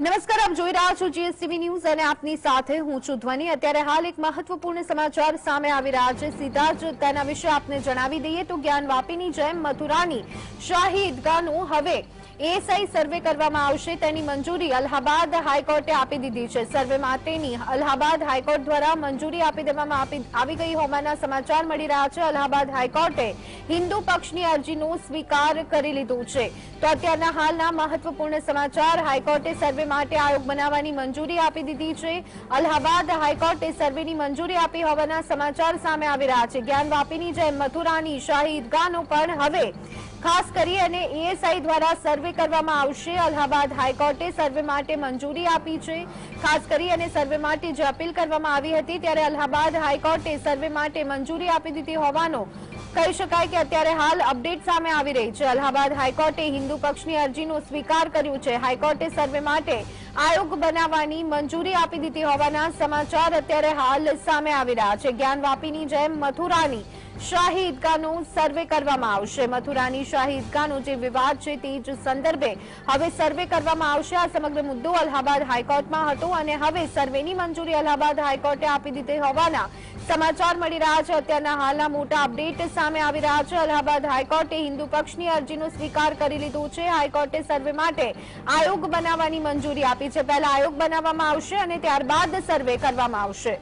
નમસ્કાર, આપ જોઈ રહ્યા છો જીએસટીવી ન્યૂઝ અને આપની સાથે હું છું ધ્વનિ. અત્યારે હાલ એક મહત્વપૂર્ણ સમાચાર સામે આવી રહ્યા છે. સીધા તેના વિશે આપને જણાવી દઈએ તો જ્ઞાન વાપીની જેમ મથુરાની શાહી ઈદગાહનું હવે એએસઆઈ સર્વે કરવામાં આવશે. તેની મંજૂરી અલ્હાબાદ હાઈકોર્ટે આપી દીધી છે. સર્વે માટેની અલ્હાબાદ હાઈકોર્ટ દ્વારા મંજૂરી આપી દેવામાં આવી ગઈ હોવાના સમાચાર મળી રહ્યા છે. અલ્હાબાદ હાઈકોર્ટે હિન્દુ પક્ષની અરજીનો સ્વીકાર કરી લીધું છે. તો અત્યારના હાલના મહત્વપૂર્ણ સમાચાર, હાઈકોર્ટે સર્વે માટે આયોગ બનાવવાની મંજૂરી આપી દીધી છે. અલ્હાબાદ હાઈકોર્ટે સર્વેની મંજૂરી આપી હોવાના સમાચાર સામે આવી રહ્યા છે. જ્ઞાન વાપીની જેમ મથુરાની શાહી ઈદગાહનો પણ હવે ખાસ કરી અને એએસઆઈ દ્વારા સર્વે કરવામાં આવશે. અલ્હાબાદ હાઈકોર્ટે સર્વે માટે મંજૂરી આપી છે. ખાસ કરી અને સર્વે માટે જે અપીલ કરવામાં આવી હતી, ત્યારે અલ્હાબાદ હાઈકોર્ટે સર્વે માટે મંજૂરી આપી દીધી હોવાનો કહી શકાય કે અત્યારે હાલ અપડેટ સામે આવી રહી છે. અલ્હાબાદ હાઈકોર્ટે હિન્દુ પક્ષની અરજીનો સ્વીકાર કર્યું છે. હાઈકોર્ટે સર્વે માટે આયોગ બનાવવાની મંજૂરી આપી દીધી હોવાના સમાચાર અત્યારે હાલ સામે આવી રહ્યા છે. જ્ઞાન વાપીની જેમ મથુરાની શાહી ઈદગાહનું સર્વે કરવામાં આવશે. મથુરાની શાહી ઈદગાહનો જે વિવાદ છે તે જ સંદર્ભે હવે સર્વે કરવામાં આવશે. આ સમગ્ર મુદ્દો અલ્હાબાદ હાઈકોર્ટમાં હતો અને હવે સર્વેની મંજૂરી અલ્હાબાદ હાઈકોર્ટે આપી દીધી હોવાના સમાચાર મળી રહ્યા છે. અત્યારના હાલના મોટા અપડેટ સામે આવી રહ્યા છે. અલ્હાબાદ હાઈકોર્ટે હિન્દુ પક્ષની અરજીનો સ્વીકાર કરી લીધું છે. હાઈકોર્ટે સર્વે માટે આયોગ બનાવવાની મંજૂરી આપી છે. પહેલા આયોગ બનાવવામાં આવશે અને ત્યારબાદ સર્વે કરવામાં આવશે.